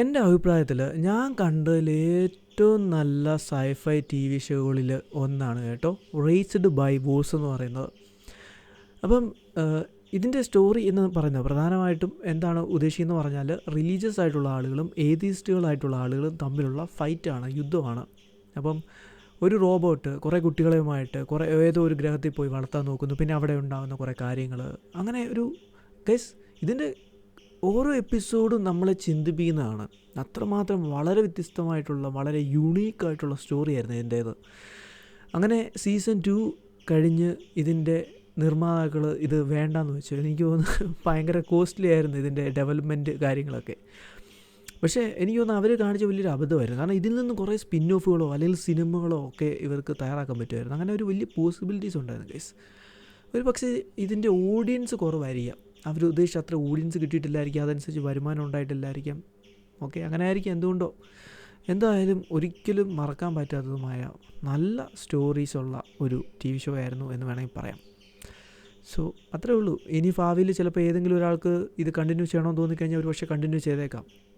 എന്റെ അഭിപ്രായത്തിൽ ഞാൻ കണ്ടതിൽ ഏറ്റവും നല്ല സൈഫൈ ടി വി ഷോകളിൽ ഒന്നാണ് കേട്ടോ. റേസ്ഡ് ബൈ വോൾസ് എന്ന് പറയുന്നത്. അപ്പം ഇതിന്റെ സ്റ്റോറി എന്ന് പറയുന്നത് പ്രധാനമായിട്ടും എന്താണ് ഉദ്ദേശിക്കുന്നത് പറഞ്ഞാൽ റിലീജിയസ് ആയിട്ടുള്ള ആളുകളും ഏതീസ്റ്റുകളായിട്ടുള്ള ആളുകളും തമ്മിലുള്ള ഫൈറ്റാണ് യുദ്ധമാണ്. അപ്പം ഒരു റോബോട്ട് കുറേ കുട്ടികളുമായിട്ട് കുറേ ഏതോ ഒരു ഗ്രഹത്തിൽ പോയി വളർത്താൻ നോക്കുന്നു പിന്നെ അവിടെ ഉണ്ടാകുന്ന കുറേ കാര്യങ്ങൾ. അങ്ങനെ ഒരു ഗൈസ് ഇതിന്റെ ഓരോ എപ്പിസോഡും നമ്മളെ ചിന്തിപ്പിക്കുന്നതാണ്. അത്രമാത്രം വളരെ വ്യത്യസ്തമായിട്ടുള്ള വളരെ യുണീക്കായിട്ടുള്ള സ്റ്റോറിയായിരുന്നു ഇതിന്റേത്. അങ്ങനെ സീസൺ ടു കഴിഞ്ഞ് ഇതിന്റെ നിർമ്മാതാക്കൾ ഇത് വേണ്ടാന്ന് വെച്ചു. എനിക്ക് തോന്നുന്നു ഭയങ്കര കോസ്റ്റ്ലി ആയിരുന്നു ഇതിന്റെ ഡെവലപ്മെന്റ് കാര്യങ്ങളൊക്കെ. പക്ഷേ എനിക്ക് തോന്നുന്നു അവർ കാണിച്ച വലിയൊരു അബദ്ധമായിരുന്നു. കാരണം ഇതിൽ നിന്ന് കുറേ സ്പിൻ ഓഫുകളോ അല്ലെങ്കിൽ സിനിമകളോ ഒക്കെ ഇവർക്ക് തയ്യാറാക്കാൻ പറ്റുമായിരുന്നു. അങ്ങനെ ഒരു വലിയ പോസിബിലിറ്റീസ് ഉണ്ടായിരുന്നു ഗൈസ്. ഒരു പക്ഷേ ഇതിന്റെ ഓഡിയൻസ് കുറവായിരിക്കാം. അവർ ഉദ്ദേശിച്ച അത്ര ഓഡിയൻസ് കിട്ടിയിട്ടില്ലായിരിക്കും. അതനുസരിച്ച് വരുമാനം ഉണ്ടായിട്ടില്ലായിരിക്കാം. ഓക്കെ അങ്ങനെ ആയിരിക്കും എന്തുകൊണ്ടോ. എന്തായാലും ഒരിക്കലും മറക്കാൻ പറ്റാത്തതുമായ നല്ല സ്റ്റോറീസ് ഉള്ള ഒരു ടി വി ഷോ ആയിരുന്നു എന്ന് വേണമെങ്കിൽ പറയാം. സോ അത്രേ ഉള്ളൂ. ഇനി ഭാവിയിൽ ചിലപ്പോൾ ഏതെങ്കിലും ഒരാൾക്ക് ഇത് കണ്ടിന്യൂ ചെയ്യണമെന്ന് തോന്നിക്കഴിഞ്ഞാൽ ഒരു പക്ഷേ കണ്ടിന്യൂ ചെയ്തേക്കാം.